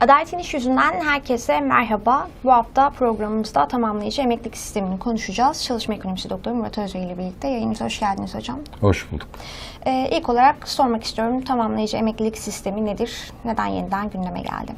Adalet İş Yüzünden herkese merhaba. Bu hafta programımızda tamamlayıcı emeklilik sistemini konuşacağız. Çalışma ekonomisi doktoru Murat Özbey ile birlikte yayınımıza hoş geldiniz hocam. Hoş bulduk. Ee, ilk olarak sormak istiyorum tamamlayıcı emeklilik sistemi nedir? Neden yeniden gündeme geldi?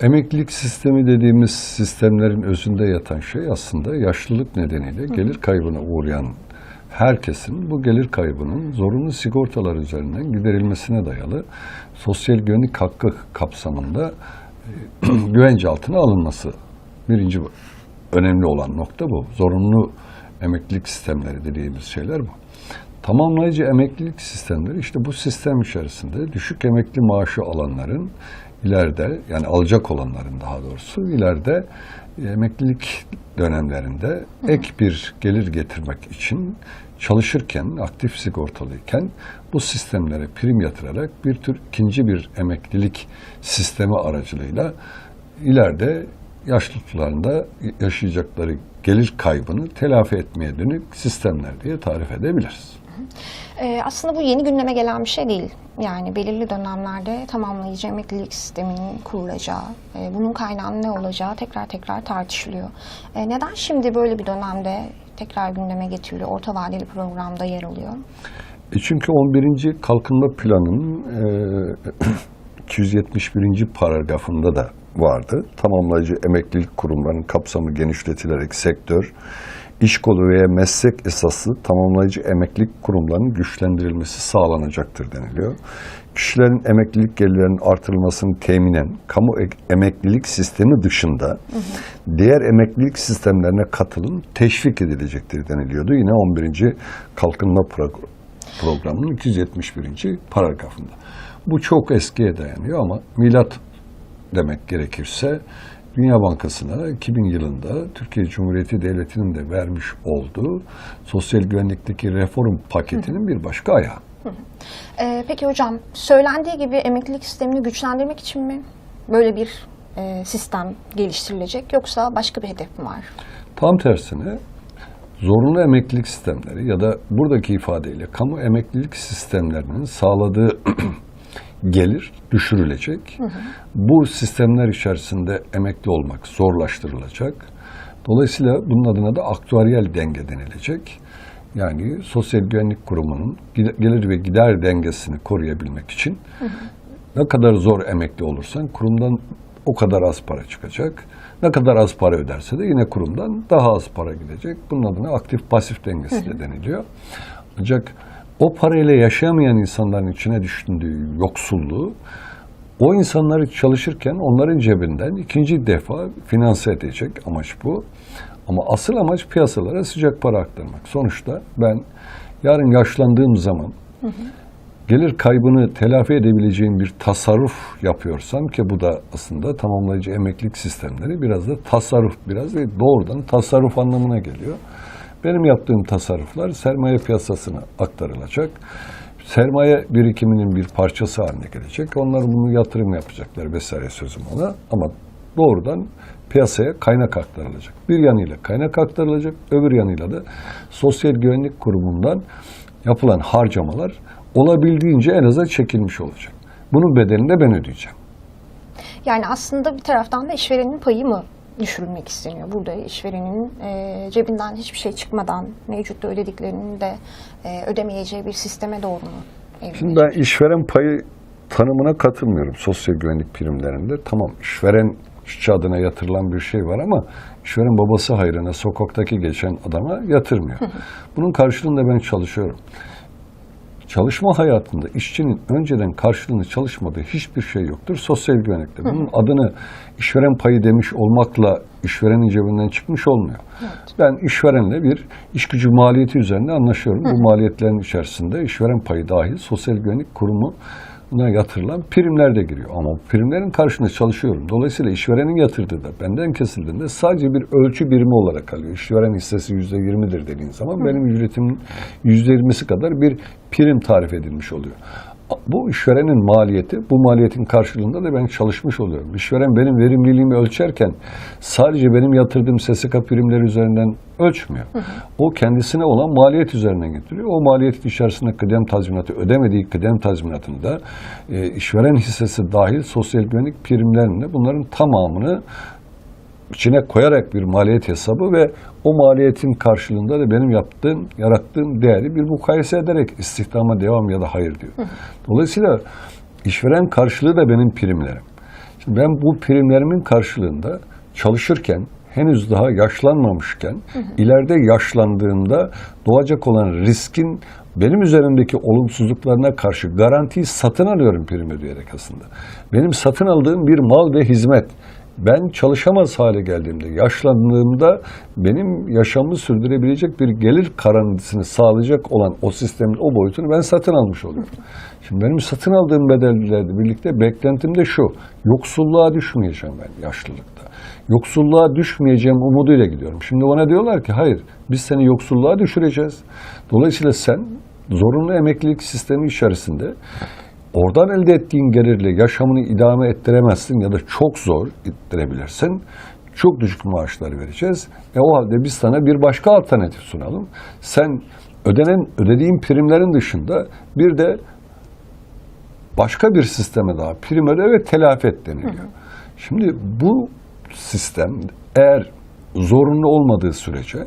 Emeklilik sistemi dediğimiz sistemlerin özünde yatan şey aslında yaşlılık nedeniyle gelir kaybına uğrayan herkesin bu gelir kaybının zorunlu sigortalar üzerinden giderilmesine dayalı sosyal güvenlik hakkı kapsamında e, güvence altına alınması. Birinci önemli olan nokta bu. Zorunlu emeklilik sistemleri dediğimiz şeyler bu. Tamamlayıcı emeklilik sistemleri işte bu sistem içerisinde düşük emekli maaşı alanların ileride yani alacak olanların daha doğrusu ileride emeklilik dönemlerinde ek bir gelir getirmek için çalışırken, aktif sigortalıyken bu sistemlere prim yatırarak bir tür ikinci bir emeklilik sistemi aracılığıyla ileride yaşlılıklarında yaşayacakları gelir kaybını telafi etmeye dönük sistemler diye tarif edebiliriz. Ee, aslında bu yeni gündeme gelen bir şey değil. Yani belirli dönemlerde tamamlayıcı emeklilik sisteminin kurulacağı, e, bunun kaynağının ne olacağı tekrar tekrar tartışılıyor. E, neden şimdi böyle bir dönemde tekrar gündeme getiriliyor, orta vadeli programda yer alıyor? E çünkü 11. Kalkınma Planı'nın e, 271. paragrafında da vardı. Tamamlayıcı emeklilik kurumlarının kapsamı genişletilerek sektör, iş kolu veya meslek esası tamamlayıcı emeklilik kurumlarının güçlendirilmesi sağlanacaktır deniliyor. Kişilerin emeklilik gelirlerinin artırılmasını teminen kamu ek- emeklilik sistemi dışında diğer emeklilik sistemlerine katılım teşvik edilecektir deniliyordu. Yine 11. Kalkınma Pro- Programı'nın 271. paragrafında. Bu çok eskiye dayanıyor ama milat demek gerekirse Dünya Bankası'na 2000 yılında Türkiye Cumhuriyeti Devleti'nin de vermiş olduğu sosyal güvenlikteki reform paketinin bir başka ayağı. E, peki hocam, söylendiği gibi emeklilik sistemini güçlendirmek için mi böyle bir e, sistem geliştirilecek yoksa başka bir hedef mi var? Tam tersine zorunlu emeklilik sistemleri ya da buradaki ifadeyle kamu emeklilik sistemlerinin sağladığı gelir düşürülecek. Bu sistemler içerisinde emekli olmak zorlaştırılacak. Dolayısıyla bunun adına da aktüaryel denge denilecek. Yani Sosyal Güvenlik Kurumu'nun gelir ve gider dengesini koruyabilmek için ne kadar zor emekli olursan kurumdan o kadar az para çıkacak. Ne kadar az para öderse de yine kurumdan daha az para gidecek. Bunun adına aktif pasif dengesi de deniliyor. Ancak o parayla yaşayamayan insanların içine düşündüğü yoksulluğu o insanları çalışırken onların cebinden ikinci defa finanse edecek amaç bu. Ama asıl amaç piyasalara sıcak para aktarmak. Sonuçta ben yarın yaşlandığım zaman gelir kaybını telafi edebileceğim bir tasarruf yapıyorsam ki bu da aslında tamamlayıcı emeklilik sistemleri biraz da tasarruf biraz değil doğrudan tasarruf anlamına geliyor. Benim yaptığım tasarruflar sermaye piyasasına aktarılacak. Sermaye birikiminin bir parçası haline gelecek. Onlar bunu yatırım yapacaklar vesaire sözüm ona. Ama doğrudan piyasaya kaynak aktarılacak. Bir yanıyla kaynak aktarılacak, öbür yanıyla da Sosyal Güvenlik Kurumu'ndan yapılan harcamalar olabildiğince en aza çekilmiş olacak. Bunun bedelini de ben ödeyeceğim. Yani aslında bir taraftan da işverenin payı mı düşürülmek isteniyor? Burada işverenin e, cebinden hiçbir şey çıkmadan mevcutta ödediklerinin de e, ödemeyeceği bir sisteme doğru mu evrilecek? Şimdi ben işveren payı tanımına katılmıyorum sosyal güvenlik primlerinde. Tamam işveren işçi adına yatırılan bir şey var ama işveren babası hayrına sokaktaki geçen adama yatırmıyor. Bunun karşılığında ben çalışıyorum. Çalışma hayatında işçinin önceden karşılığını çalışmadığı hiçbir şey yoktur sosyal güvenlikte. Bunun adını işveren payı demiş olmakla işverenin cebinden çıkmış olmuyor. Ben işverenle bir iş gücü maliyeti üzerinde anlaşıyorum. Bu maliyetlerin içerisinde işveren payı dahil sosyal güvenlik kurumu yatırılan primler de giriyor. Ama primlerin karşında çalışıyorum. Dolayısıyla işverenin yatırdığı da benden kesildiğinde sadece bir ölçü birimi olarak kalıyor. İşveren hissesi yüzde yirmidir dediğin zaman benim ücretimin yüzde yirmisi kadar bir prim tarif edilmiş oluyor. Bu işverenin maliyeti, bu maliyetin karşılığında da ben çalışmış oluyorum. İşveren benim verimliliğimi ölçerken sadece benim yatırdığım SSK primleri üzerinden ölçmüyor. O kendisine olan maliyet üzerinden getiriyor. O maliyetin içerisinde kıdem tazminatı ödemediği kıdem tazminatında e, işveren hissesi dahil sosyal güvenlik primlerinde bunların tamamını içine koyarak bir maliyet hesabı ve o maliyetin karşılığında da benim yaptığım, yarattığım değeri bir mukayese ederek istihdama devam ya da hayır diyor. Dolayısıyla işveren karşılığı da benim primlerim. Şimdi ben bu primlerimin karşılığında çalışırken henüz daha yaşlanmamışken ileride yaşlandığımda doğacak olan riskin benim üzerimdeki olumsuzluklarına karşı garantiyi satın alıyorum prim ödeyerek aslında. Benim satın aldığım bir mal ve hizmet ben çalışamaz hale geldiğimde, yaşlandığımda benim yaşamımı sürdürebilecek bir gelir garantısını sağlayacak olan o sistemin o boyutunu ben satın almış oluyorum. Şimdi benim satın aldığım bedellerle birlikte beklentim de şu, yoksulluğa düşmeyeceğim ben yaşlılıkta. Yoksulluğa düşmeyeceğim umuduyla gidiyorum. Şimdi bana diyorlar ki hayır biz seni yoksulluğa düşüreceğiz. Dolayısıyla sen zorunlu emeklilik sistemi içerisinde oradan elde ettiğin gelirle yaşamını idame ettiremezsin ya da çok zor ettirebilirsin. Çok düşük maaşları vereceğiz. E o halde biz sana bir başka alternatif sunalım. Sen ödenen ödediğin primlerin dışında bir de başka bir sisteme daha prim öde ve telafi et deniliyor. Şimdi bu sistem eğer zorunlu olmadığı sürece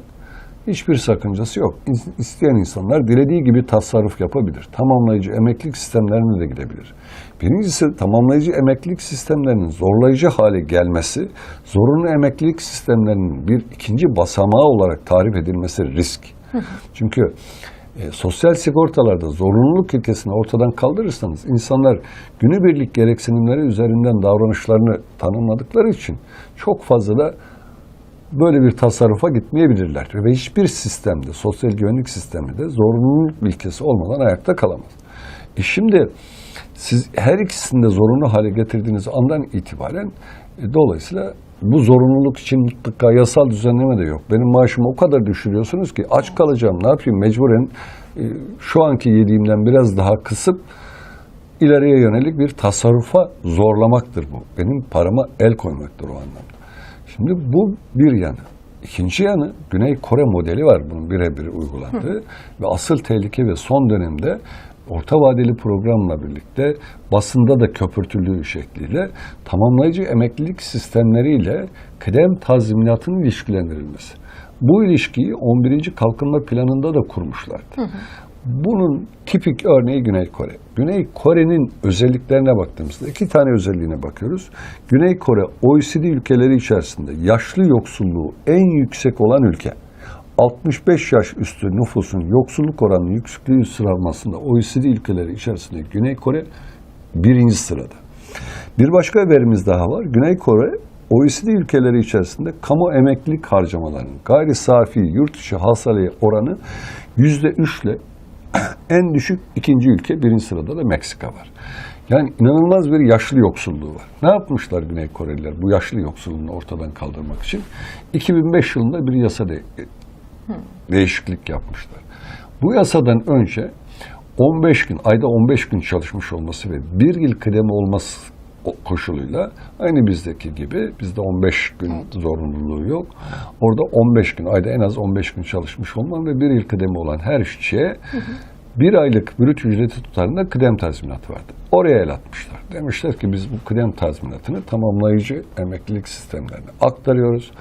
hiçbir sakıncası yok. İs- İsteyen insanlar dilediği gibi tasarruf yapabilir. Tamamlayıcı emeklilik sistemlerine de gidebilir. Birincisi tamamlayıcı emeklilik sistemlerinin zorlayıcı hale gelmesi, zorunlu emeklilik sistemlerinin bir ikinci basamağı olarak tarif edilmesi risk. Çünkü e, sosyal sigortalarda zorunluluk ilkesini ortadan kaldırırsanız insanlar günübirlik gereksinimleri üzerinden davranışlarını tanımladıkları için çok fazla da böyle bir tasarrufa gitmeyebilirler. Ve hiçbir sistemde, sosyal güvenlik sisteminde zorunluluk ilkesi olmadan ayakta kalamaz. E şimdi siz her ikisini de zorunlu hale getirdiğiniz andan itibaren e, dolayısıyla bu zorunluluk için mutlaka yasal düzenleme de yok. Benim maaşımı o kadar düşürüyorsunuz ki aç kalacağım ne yapayım mecburen e, şu anki yediğimden biraz daha kısıp ileriye yönelik bir tasarrufa zorlamaktır bu. Benim parama el koymaktır o anlamda. Şimdi bu bir yanı. İkinci yanı Güney Kore modeli var bunun birebir uygulandığı ve asıl tehlike ve son dönemde orta vadeli programla birlikte basında da köpürtüldüğü şekliyle tamamlayıcı emeklilik sistemleriyle kıdem tazminatının ilişkilendirilmesi. Bu ilişkiyi 11. Kalkınma Planı'nda da kurmuşlardı. Bunun tipik örneği Güney Kore. Güney Kore'nin özelliklerine baktığımızda iki tane özelliğine bakıyoruz. Güney Kore OECD ülkeleri içerisinde yaşlı yoksulluğu en yüksek olan ülke. 65 yaş üstü nüfusun yoksulluk oranının yüksekliği sıralamasında OECD ülkeleri içerisinde Güney Kore birinci sırada. Bir başka verimiz daha var. Güney Kore OECD ülkeleri içerisinde kamu emeklilik harcamalarının gayri safi yurt içi hasılayı oranı yüzde üçle en düşük ikinci ülke birinci sırada da Meksika var. Yani inanılmaz bir yaşlı yoksulluğu var. Ne yapmışlar Güney Koreliler bu yaşlı yoksulluğunu ortadan kaldırmak için? 2005 yılında bir yasa de- değişiklik yapmışlar. Bu yasadan önce 15 gün, ayda 15 gün çalışmış olması ve bir yıl kıdemi olması koşuluyla aynı bizdeki gibi bizde 15 gün zorunluluğu yok. Orada 15 gün ayda en az 15 gün çalışmış olman ve bir yıl kıdemi olan her işçiye bir aylık brüt ücreti tutarında kıdem tazminatı vardı. Oraya el atmışlar. Demişler ki biz bu kıdem tazminatını tamamlayıcı emeklilik sistemlerine aktarıyoruz.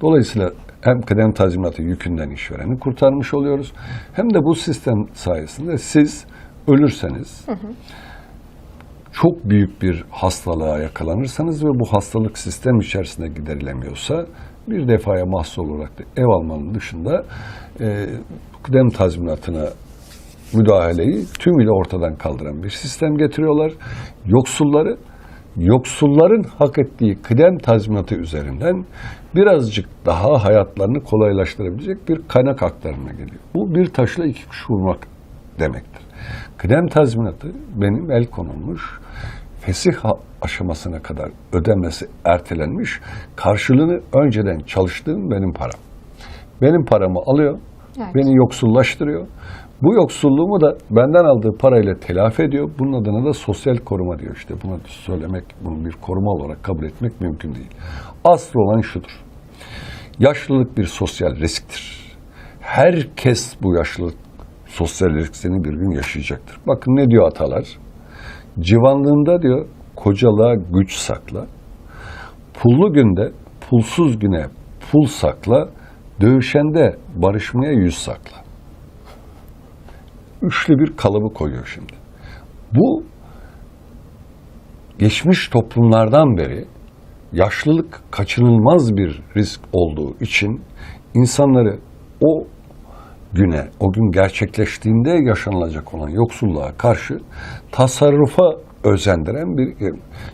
Dolayısıyla hem kıdem tazminatı yükünden işvereni kurtarmış oluyoruz. Hem de bu sistem sayesinde siz ölürseniz çok büyük bir hastalığa yakalanırsanız ve bu hastalık sistem içerisinde giderilemiyorsa bir defaya mahsul olarak da ev almanın dışında e, kıdem tazminatına müdahaleyi tümüyle ortadan kaldıran bir sistem getiriyorlar. Yoksulları yoksulların hak ettiği kıdem tazminatı üzerinden birazcık daha hayatlarını kolaylaştırabilecek bir kaynak aktarımına geliyor. Bu bir taşla iki kuş vurmak demektir. Kıdem tazminatı benim el konulmuş fesih aşamasına kadar ödenmesi ertelenmiş. Karşılığını önceden çalıştığım benim param. Benim paramı alıyor, Evet. beni yoksullaştırıyor. Bu yoksulluğumu da benden aldığı parayla telafi ediyor. Bunun adına da sosyal koruma diyor işte. Bunu söylemek, bunu bir koruma olarak kabul etmek mümkün değil. Asıl olan şudur. Yaşlılık bir sosyal risktir. Herkes bu yaşlılık sosyal riskini bir gün yaşayacaktır. Bakın ne diyor atalar? Civanlığında diyor kocalığa güç sakla. Pullu günde pulsuz güne pul sakla. Dövüşende barışmaya yüz sakla. Üçlü bir kalıbı koyuyor şimdi. Bu geçmiş toplumlardan beri yaşlılık kaçınılmaz bir risk olduğu için insanları o güne, o gün gerçekleştiğinde yaşanılacak olan yoksulluğa karşı tasarrufa özendiren bir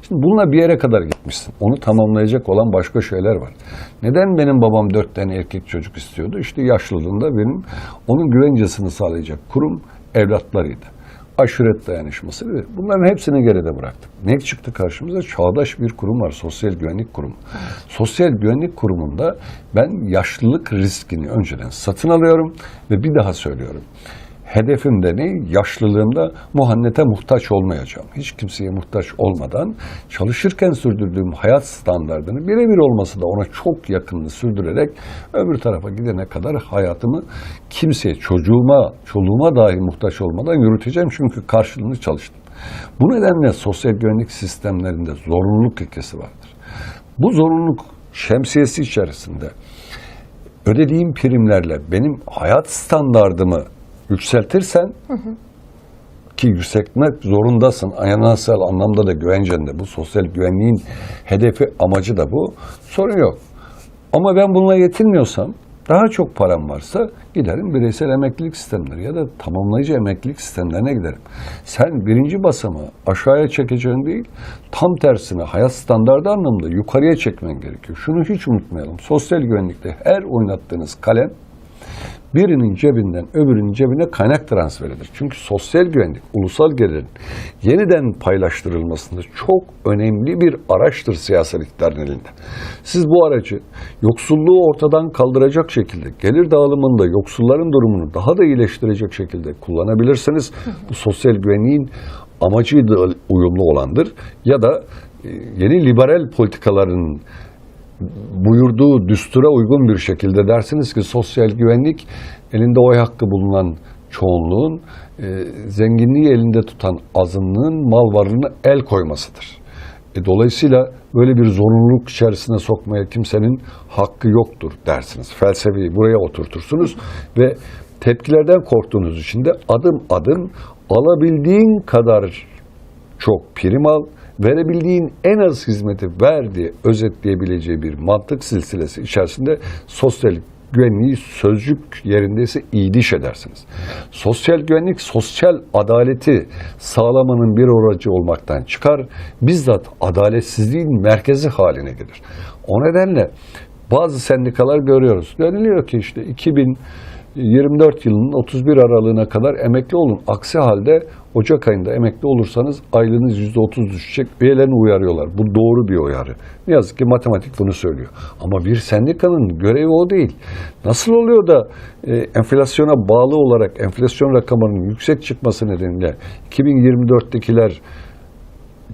Şimdi bununla bir yere kadar gitmişsin. Onu tamamlayacak olan başka şeyler var. Neden benim babam dört tane erkek çocuk istiyordu? İşte yaşlılığında benim onun güvencesini sağlayacak kurum evlatlarıydı. Aşiret dayanışması. Bunların hepsini geride bıraktık. Ne çıktı karşımıza? Çağdaş bir kurum var. Sosyal Güvenlik Kurumu. Sosyal Güvenlik Kurumu'nda ben yaşlılık riskini önceden satın alıyorum ve bir daha söylüyorum. Hedefim de ne? Yaşlılığımda muhannete muhtaç olmayacağım. Hiç kimseye muhtaç olmadan çalışırken sürdürdüğüm hayat standartını birebir olması da ona çok yakınını sürdürerek öbür tarafa gidene kadar hayatımı kimseye, çocuğuma, çoluğuma dahi muhtaç olmadan yürüteceğim. Çünkü karşılığını çalıştım. Bu nedenle sosyal güvenlik sistemlerinde zorunluluk ilkesi vardır. Bu zorunluluk şemsiyesi içerisinde ödediğim primlerle benim hayat standardımı yükseltirsen ki yükseltmek zorundasın. Anayasal anlamda da güvencende bu. Sosyal güvenliğin hedefi, amacı da bu. Sorun yok. Ama ben bununla yetinmiyorsam daha çok param varsa giderim bireysel emeklilik sistemleri ya da tamamlayıcı emeklilik sistemlerine giderim. Sen birinci basamağı aşağıya çekeceğin değil, tam tersine hayat standardı anlamında yukarıya çekmen gerekiyor. Şunu hiç unutmayalım. Sosyal güvenlikte her oynattığınız kalem birinin cebinden öbürünün cebine kaynak transferidir. Çünkü sosyal güvenlik, ulusal gelirin yeniden paylaştırılmasında çok önemli bir araçtır siyasal iktidarın elinde. Siz bu aracı yoksulluğu ortadan kaldıracak şekilde, gelir dağılımında yoksulların durumunu daha da iyileştirecek şekilde kullanabilirsiniz. Bu sosyal güvenliğin amacıyla uyumlu olandır. Ya da e, yeni liberal politikaların buyurduğu düstura uygun bir şekilde dersiniz ki sosyal güvenlik elinde oy hakkı bulunan çoğunluğun e, zenginliği elinde tutan azınlığın mal varlığına el koymasıdır. E, dolayısıyla böyle bir zorunluluk içerisine sokmaya kimsenin hakkı yoktur dersiniz. Felsefeyi buraya oturtursunuz ve tepkilerden korktuğunuz için de adım adım alabildiğin kadar çok prim al, verebildiğin en az hizmeti ver diye özetleyebileceği bir mantık silsilesi içerisinde sosyal güvenliği sözcük yerindeyse iyiliş edersiniz. Sosyal güvenlik, sosyal adaleti sağlamanın bir aracı olmaktan çıkar, bizzat adaletsizliğin merkezi haline gelir. O nedenle bazı sendikalar görüyoruz. Deniliyor ki işte 2024 yılının 31 aralığına kadar emekli olun. Aksi halde Ocak ayında emekli olursanız aylığınız %30 düşecek. Üyelerini uyarıyorlar. Bu doğru bir uyarı. Ne yazık ki matematik bunu söylüyor. Ama bir sendikanın görevi o değil. Nasıl oluyor da e, enflasyona bağlı olarak enflasyon rakamının yüksek çıkması nedeniyle 2024'tekiler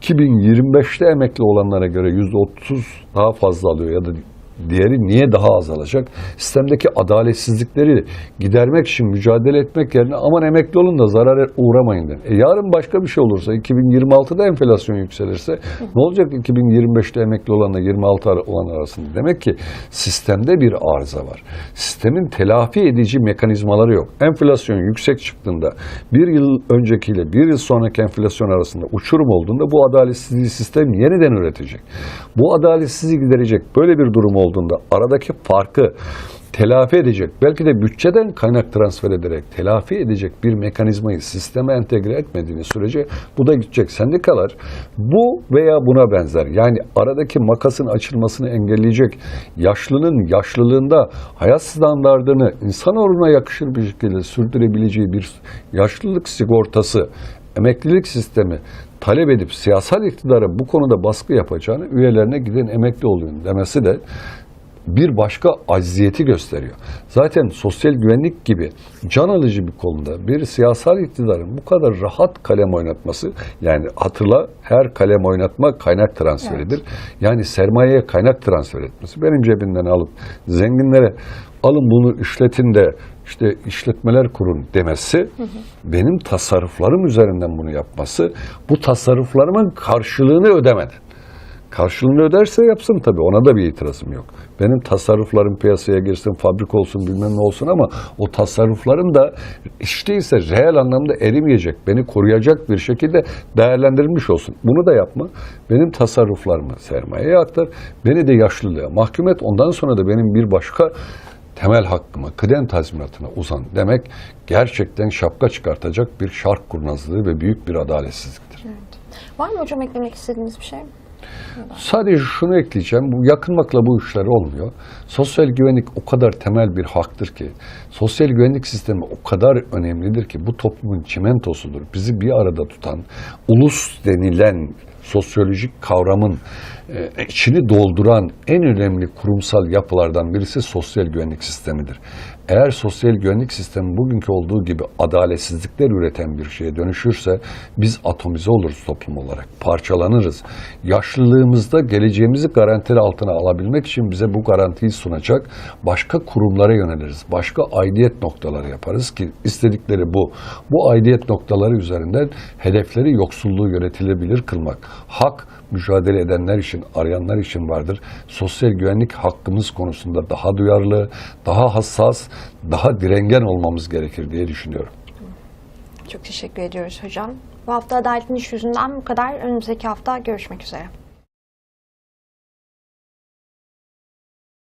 2025'te emekli olanlara göre %30 daha fazla alıyor ya da diğeri niye daha az alacak? Sistemdeki adaletsizlikleri gidermek için mücadele etmek yerine aman emekli olun da zarara uğramayın den. E yarın başka bir şey olursa 2026'da enflasyon yükselirse ne olacak 2025'te emekli olanla 26 olan arasında? Demek ki sistemde bir arıza var. Sistemin telafi edici mekanizmaları yok. Enflasyon yüksek çıktığında bir yıl öncekiyle bir yıl sonraki enflasyon arasında uçurum olduğunda bu adaletsizliği sistem yeniden üretecek. Bu adaletsizliği giderecek böyle bir durum olduğunda aradaki farkı telafi edecek, belki de bütçeden kaynak transfer ederek telafi edecek bir mekanizmayı sisteme entegre etmediğiniz sürece bu da gidecek. Sendikalar bu veya buna benzer yani aradaki makasın açılmasını engelleyecek yaşlının yaşlılığında hayat standartını insan oranına yakışır bir şekilde sürdürebileceği bir yaşlılık sigortası emeklilik sistemi talep edip siyasal iktidara bu konuda baskı yapacağını üyelerine giden emekli olun demesi de bir başka acziyeti gösteriyor. Zaten sosyal güvenlik gibi can alıcı bir konuda bir siyasal iktidarın bu kadar rahat kalem oynatması yani hatırla her kalem oynatma kaynak transferidir. Yani sermayeye kaynak transfer etmesi. Benim cebimden alıp zenginlere alın bunu işletin de işte işletmeler kurun demesi, benim tasarruflarım üzerinden bunu yapması, bu tasarruflarımın karşılığını ödemeden. Karşılığını öderse yapsın tabii. Ona da bir itirazım yok. Benim tasarruflarım piyasaya girsin, fabrik olsun bilmem ne olsun ama o tasarruflarım da işte ise reel anlamda erimeyecek, beni koruyacak bir şekilde değerlendirilmiş olsun. Bunu da yapma. Benim tasarruflarımı sermayeye aktar. Beni de yaşlılığa mahkum et. Ondan sonra da benim bir başka temel hakkıma, kıdem tazminatına uzan demek gerçekten şapka çıkartacak bir şark kurnazlığı ve büyük bir adaletsizliktir. Var mı hocam eklemek istediğiniz bir şey? Sadece şunu ekleyeceğim. Bu yakınmakla bu işler olmuyor. Sosyal güvenlik o kadar temel bir haktır ki, sosyal güvenlik sistemi o kadar önemlidir ki bu toplumun çimentosudur. Bizi bir arada tutan, ulus denilen sosyolojik kavramın içini dolduran en önemli kurumsal yapılardan birisi sosyal güvenlik sistemidir. Eğer sosyal güvenlik sistemi bugünkü olduğu gibi adaletsizlikler üreten bir şeye dönüşürse biz atomize oluruz toplum olarak, parçalanırız. Yaşlılığımızda geleceğimizi garantili altına alabilmek için bize bu garantiyi sunacak başka kurumlara yöneliriz. Başka aidiyet noktaları yaparız ki istedikleri bu. Bu aidiyet noktaları üzerinden hedefleri yoksulluğu yönetilebilir kılmak. Hak mücadele edenler için, arayanlar için vardır. Sosyal güvenlik hakkımız konusunda daha duyarlı, daha hassas, daha direngen olmamız gerekir diye düşünüyorum. Çok teşekkür ediyoruz hocam. Bu hafta Adaletin İş Yüzünden bu kadar. Önümüzdeki hafta görüşmek üzere.